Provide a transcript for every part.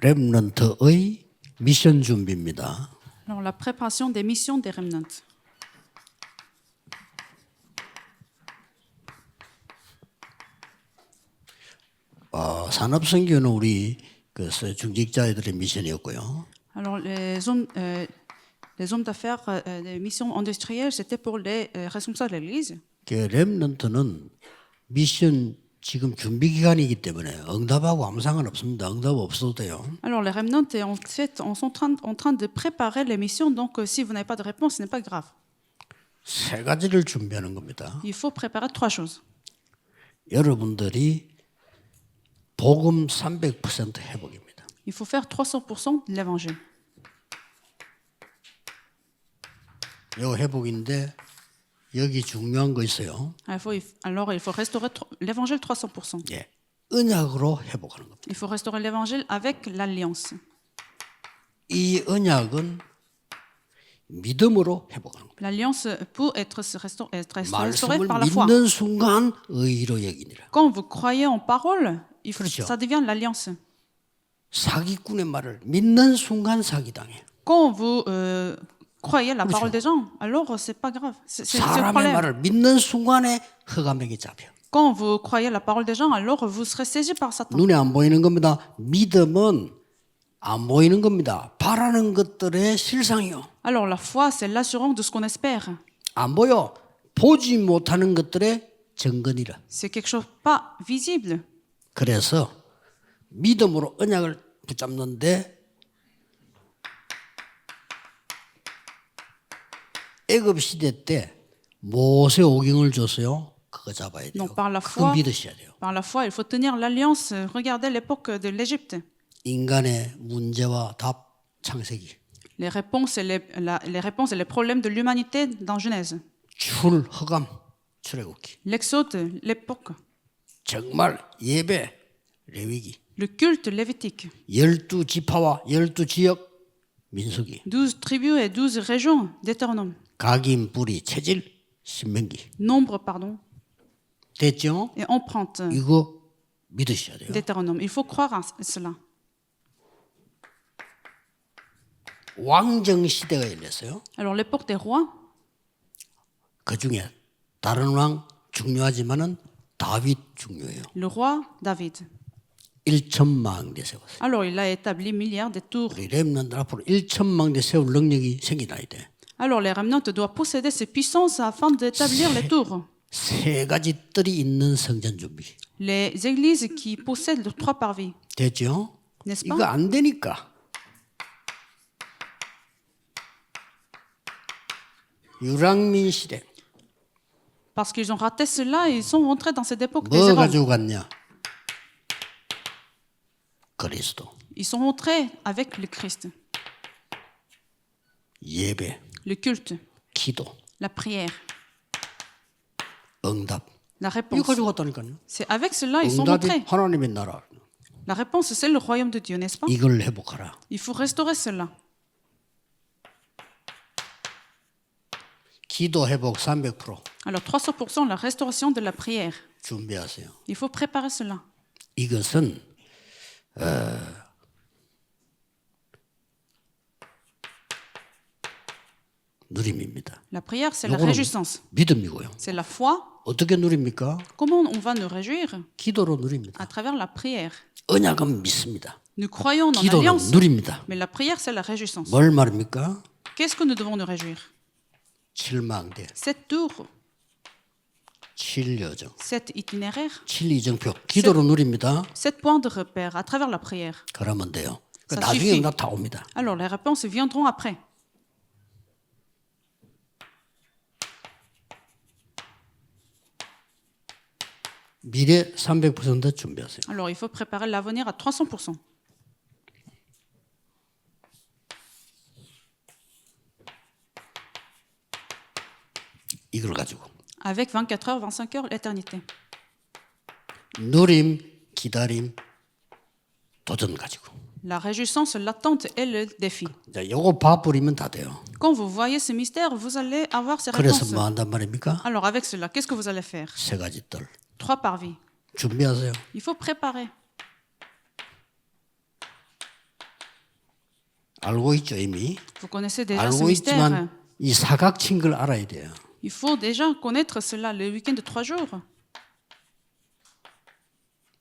렘넌트의 미션 준비입니다. Alors, la préparation des missions des remnants. 어, 산업 선교는 우리 그 중직자들의 미션이었고요. Alors, les hommes, euh, les hommes d'affaires, euh, les missions industrielles, c'était pour les euh, responsables de l'Église. 그 렘넌트는 미션 지금 준비 기간이기 때문에 응답하고 아무 상관없습니다. 응답 없어도 돼요. Alors, les remnants, est en fait, on sont en train, en train de préparer les missions, donc euh, si vous n'avez pas de réponse, ce n'est pas grave. 세 가지를 준비하는 겁니다. Il faut préparer trois choses. 여러분들이 복음 300% 회복입니다. Il faut faire 300% de l'évangile. 요 회복인데 여기 중요한 거 있어요. Alors, il faut, alors, il faut restaurer tro- l'évangile 300%. 예. 언약으로 회복하는 겁니다. Il faut restaurer l'évangile avec l'alliance. 이 언약은 믿음으로 회복하는 겁니다. L'alliance peut être, se restau- être restaurée 말씀을 par la foi. 믿는 순간 의로 여기니라. Quand vous croyez en parole, il faut- 그렇죠. ça devient l'alliance. 사기꾼의 말을 믿는 순간 사기당해. Quand vous euh, croyez la parole des gens, alors euh, c'est pas grave. C'est c'est- c'est le 사람의 problème. 말을 믿는 순간에 흑암에게 잡혀. Quand vous croyez la parole des gens, alors vous serez saisi par Satan. 눈에 안 보이는 겁니다. 믿음은 안 보이는 겁니다. 바라는 것들의 실상이요. Alors la foi, c'est l'assurance de ce qu'on espère. 안 보여. 보지 못하는 것들의 증거니라. C'est quelque chose pas visible. 그래서 믿음으로 언약을 붙잡는데 애굽 시대 때 모세 오경을 줬어요. 그거 잡아야 돼요. Donc par la 그거 foi, 믿으셔야 돼요. par la foi, il faut tenir l'alliance. Regardez l'époque de l'Égypte. 인간의 문제와 답 창세기. Les réponses, et les, la- les réponses et les problèmes de l'humanité dans Genèse. 출 허감 출애굽기. L'Exode, l'époque. 정말 예배 레위기. Le culte lévitique. 열두 지파와 열두 지역 민수기. 12 tribus et 12 régions d'Éternome. 각인 뿌리 체질 신명기. Nombre, pardon, 됐죠? et empreinte 이거 믿으셔야 돼요. d'Éternome. Il faut croire à cela. 왕정 시대가 열렸어요. Alors, l'époque des rois, 그 중에 다른 왕 중요하지만은 다윗 중요해요. le roi David. 1천만 대 세웠어요. Alors, il a établi milliards de tours. 우리 렘넌트 앞으로 1천만 대 세울 능력이 생겨나야 돼. Alors, les remnants doivent posséder ces puissances afin d'établir les tours. 세 가지 뜰이 있는 성전 준비. Les églises qui possèdent le trois parvis. 됐죠? N'est-ce 이거 pas 안 되니까. 유랑민 시대 Parce qu'ils ont raté cela et ils sont rentrés dans cette époque des 뭐 erreurs. 가지고 갔냐? 그리스도, Ils sont rentrés avec le Christ. 예배, Le culte, 기도, la prière, 응답. la 이거 réponse. 가지고 갔다니까요. C'est avec cela ils sont 응답이 rentrés. 하나님의 나라. La réponse, c'est le royaume de Dieu, n'est-ce pas 이걸 회복하라. Il faut restaurer cela. 기도 회복 300% Alors 300% la restauration de la prière. 준비하세요. Il faut préparer cela. 이것은 어, La prière, c'est la réjouissance. C'est la foi. Comment on va nous réjouir? À travers la prière. Nous croyons dans l'alliance. Mais la prière, c'est la réjouissance. Qu'est-ce que nous devons nous réjouir? Cette tour. Cet itinéraire. Cet point de repère à travers la prière. Alors les réponses viendront après. 미래 300% 준비하세요. Alors il faut préparer l'avenir à 300%. 이걸 가지고 Avec 24 heures, 25 heures, l'éternité. 누림, 기다림, 도전 가지고. La réjouissance, l'attente et le défi. 자, 요거 봐 버리면 다 돼요. Quand vous voyez ce mystère, vous allez avoir ces 그래서 réponses. 뭐 한단 말입니까? Alors avec cela, qu'est-ce que vous allez faire 세 가지 뜰 Trois parvis. 준비하세요. Il faut préparer. 알고 있죠 이미. Vous connaissez déjà ce 알고 mystère. 있지만 이 사각 친 걸 알아야 돼요. Il faut déjà connaître cela, le week-end de trois jours.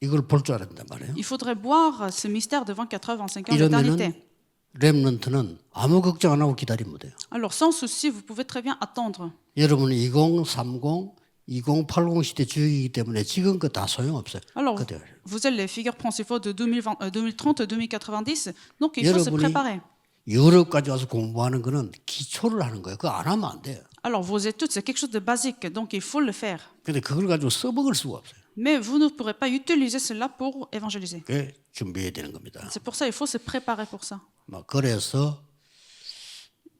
이걸 볼 줄 알았단 말이에요. Il faudrait boire ce mystère devant 85 ans 이러면은 d'éternité. 렘넌트는 아무 걱정 안 하고 기다리면 돼요. Alors, sans souci, vous pouvez très bien attendre. 여러분은 2030, 2080 시대 주역이기 때문에 지금 거 다 소용없어요. Alors, vous êtes les figures principaux de 2020, euh, 2030 2090, donc il faut se préparer. 유럽까지 와서 공부하는 거는 기초를 하는 거예요. 그거 안 하면 안 돼요. Alors, vos études, c'est quelque chose de basique, donc il faut le faire. 근데 그걸 가지고 써먹을 수가 없어요. Mais vous ne pourrez pas utiliser cela pour évangéliser. 그게 준비해야 되는 겁니다. C'est pour ça qu'il faut se préparer pour ça. 막 그래서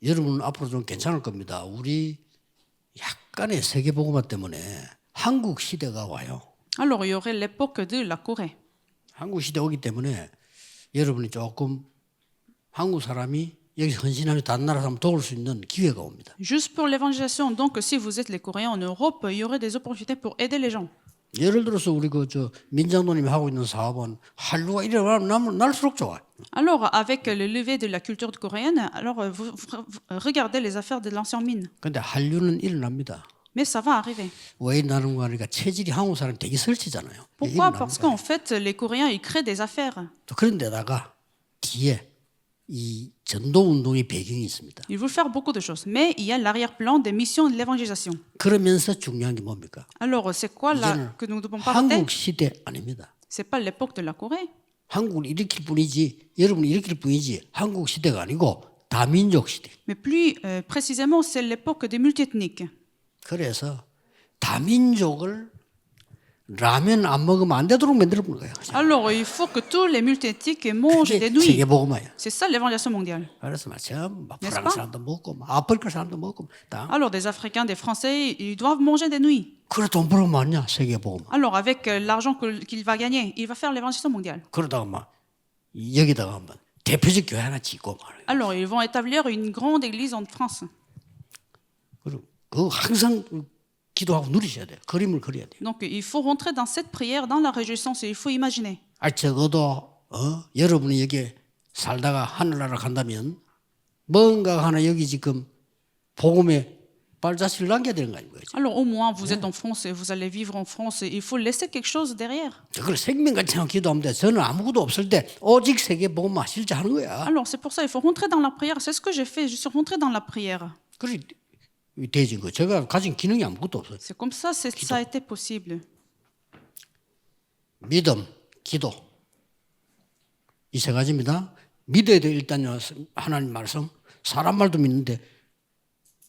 여러분 앞으로 좀 괜찮을 겁니다. 우리 약간의 세계보고마 때문에 한국 시대가 와요. Alors, il y aurait l'époque de la Corée. 한국 시대 오기 때문에 여러분이 조금 한국 사람이 여기서 헌신하며 다른 나라 사람 도울 수 있는 기회가 옵니다. Juste pour l'évangélisation, donc si vous êtes les Coréens en Europe, il y aurait des opportunités pour aider les gens. 예를 들어서 우리 그 저 민장도님이 하고 있는 사업은 한류가 일어나면 날수록 좋아요. Alors, avec le lever de la culture coréenne, alors euh, vous, vous- regardez les affaires de l'ancienne mine. 근데 한류는 일어납니다. Mais ça va arriver. 왜 일어나는 거 하니까 체질이 한국 사람 되게 설치잖아요. Pourquoi Parce qu'en fait, les Coréens, ils créent des affaires. 또 그런 데다가 뒤에 이 전도 운동의 배경이 있습니다. Ils veulent faire beaucoup de choses. Mais il y a l'arrière-plan des missions de l'évangélisation. 그러면서 중요한 게 뭡니까? Alors, c'est quoi 이제는 que nous devons pas rater 한국 시대 아닙니다. C'est pas l'époque de la Corée. 한국을 일으킬 뿐이지 여러분 일으킬 뿐이지 한국 시대가 아니고 다민족 시대. Mais plus euh, précisément, c'est l'époque des multiethniques. 그래서 다민족을 라면 안 먹으면 안 되도록 만들어 보는 거예요. Alors, il faut que tous les multiethniques mangent des 그게 nouilles. 세계보고마예요. C'est ça l'évangélisation mondiale. 그래서 막 전부 막 N'est-ce 프랑스 pas? 사람도 먹고 막 아프리카 사람도 먹고 다. Alors, des Africains, des Français, ils doivent manger des nouilles. 그래 돈 벌면 맞냐 세계보고마. Alors, avec euh, l'argent que- qu'il va gagner, il va faire l'évangélisation mondiale. 그러다가 막 여기다가 막 대표적 교회 하나 짓고 말이에요. Alors, ils vont établir une grande église en France. 그리고 그 항상 기도하고 누리셔야 돼요. 그림을 그려야 돼요. Donc, il faut rentrer dans cette prière, dans la réjouissance, et il faut imaginer. 아 적어도 어? 여러분이 여기 살다가 하늘나라 간다면 뭔가 하나 여기 지금 복음의 발자취를 남겨야 되는 거 아닌 거죠. Alors, au moins, vous êtes en France et vous allez vivre en France, et il faut laisser quelque chose derrière. 그걸 생명같이 하고 기도하면 돼. 저는 아무것도 없을 때 오직 세계 복음만 실제 하는 거야. Alors, c'est pour ça il faut rentrer dans la prière. C'est ce que j'ai fait. Je suis rentré dans la prière. 그래 대진 거. 제가 가진 기능이 아무것도 없어요. C'est comme ça, c'est- ça a été possible. 믿음, 기도 이 세 가지입니다. 믿어야 돼 일단요 하나님 말씀 사람 말도 믿는데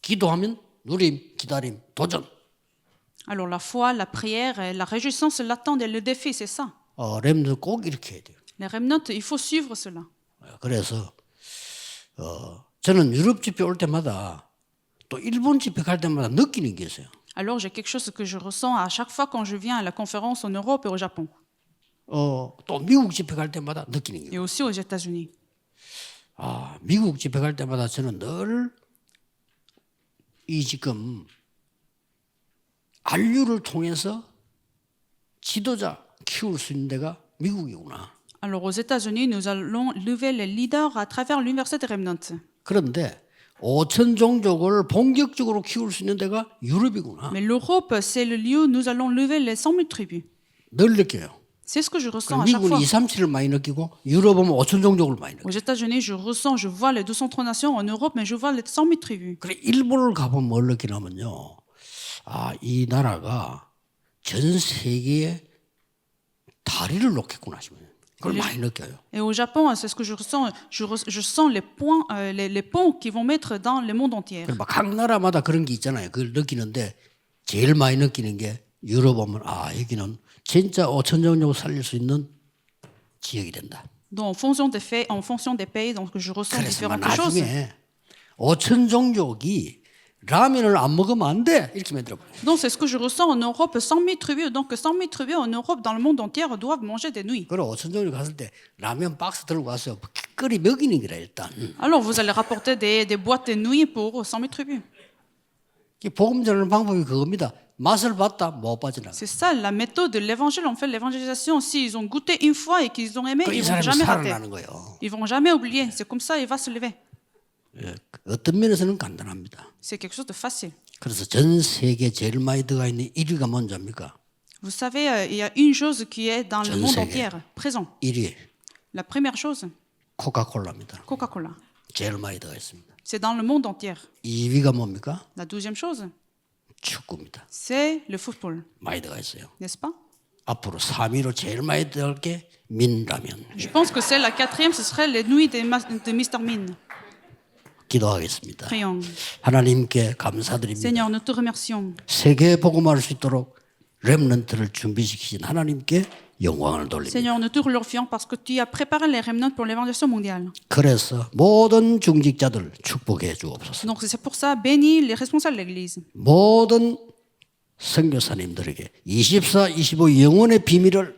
기도하면 누림, 기다림, 도전. Alors, la foi, la prière, et la réjouissance, l'attente et le défi, c'est ça. 어, 렘도 꼭 이렇게 해야 돼요. Les remnants, il faut suivre cela. 그래서 어, 저는 유럽 집회 올 때마다 또 일본 집회 갈 때마다 느끼는 게 있어요. Alors, j'ai quelque chose que je ressens à chaque fois quand je viens à la conférence en Europe et au Japon, 어, 또 미국 집회 갈 때마다 느끼는 게 et aussi aux États-Unis. 아, 미국 집회 갈 때마다 저는 늘 이 지금 안류를 통해서 지도자 키울 수 있는 데가 미국이구나. Alors, aux États-Unis, nous allons lever les leaders à travers l'université de Remnant. 그런데 5천 종족을 본격적으로 키울 수 있는 데가 유럽이구나. Mais l'Europe, c'est le lieu où nous allons lever les 100 000 tribus. 늘 느껴요. C'est ce que je ressens à chaque 미국은 fois. 2, 3, 7을 많이 느끼고 유럽은 5천 종족을 많이 느껴요. Aux États-Unis, je ressens, je vois les 203 nations. En Europe, mais je vois les 100 000 tribus. 그래 일본을 가보면 뭘 느끼냐면요. 아, 이 나라가 전 세계에 다리를 놓겠구나 싶어요. 그걸 많이 느껴요. Et au Japon, c'est ce que je ressens. Je, je sens les, points, euh, les, les ponts qu'ils vont mettre dans le monde entier. 그각 나라마다 그런 게 있잖아요. 그걸 느끼는데 제일 많이 느끼는 게 유럽 오면 아 여기는 진짜 5천 종족 살릴 수 있는 지역이 된다. Donc, en fonction des faits, en fonction des pays, donc je ressens différentes choses. 나중에 5천 종족이 Donc c'est ce que je ressens en Europe. 100 000 tribus, donc 100 000 tribus en Europe, dans le monde entier, doivent manger des nouilles. Alors vous allez rapporter des, boîtes de nouilles pour 100 000 tribus. C'est ça la méthode de l'évangile. On fait l'évangélisation. S'ils ont goûté une fois et qu'ils ont aimé, ils ne vont jamais rater. Ils vont jamais oublier. C'est comme ça, il va se lever. 예, 어떤 면에서는 간단합니다. C'est quelque chose de facile. 그래서 전 세계 제일 많이 들어가 있는 1위가 뭔지입니까? Vous savez, euh, il y a une chose qui est dans le 전 monde 세계. entier, présent. 1위 La première chose, 코카콜라입니다. Coca-Cola. 제일 많이 들어가 있습니다. C'est dans le monde entier. 2위가 뭡니까? La deuxième chose, 축구입니다. c'est le football, 많이 들어가 있어요. n'est-ce pas 앞으로 3위로 제일 많이 들어갈 게 민라면. Je pense que c'est la quatrième, ce serait les nuits de, Ma- de Mr. Min. 기도하겠습니다. 하나님께 감사드립니다. Seigneur, nous te remercions. 세계 복음할 수 있도록 렘넌트를 준비시키신 하나님께 영광을 돌립니다. Seigneur, nous te glorifions parce que tu as préparé les remnants pour l'évangélisation mondiale. 그래서 모든 중직자들 축복해 주옵소서. Donc c'est pour ça, bénis les responsables de l'Église. 모든 선교사님들에게 24, 25 영원의 비밀을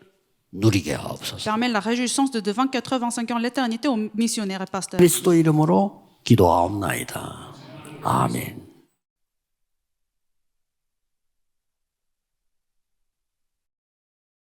누리게 하옵소서. Permets la réjouissance de, de 24 heures, 25 ans l'éternité aux missionnaires et pasteurs. 그리스도 이름으로 기도하옵나이다. 아멘.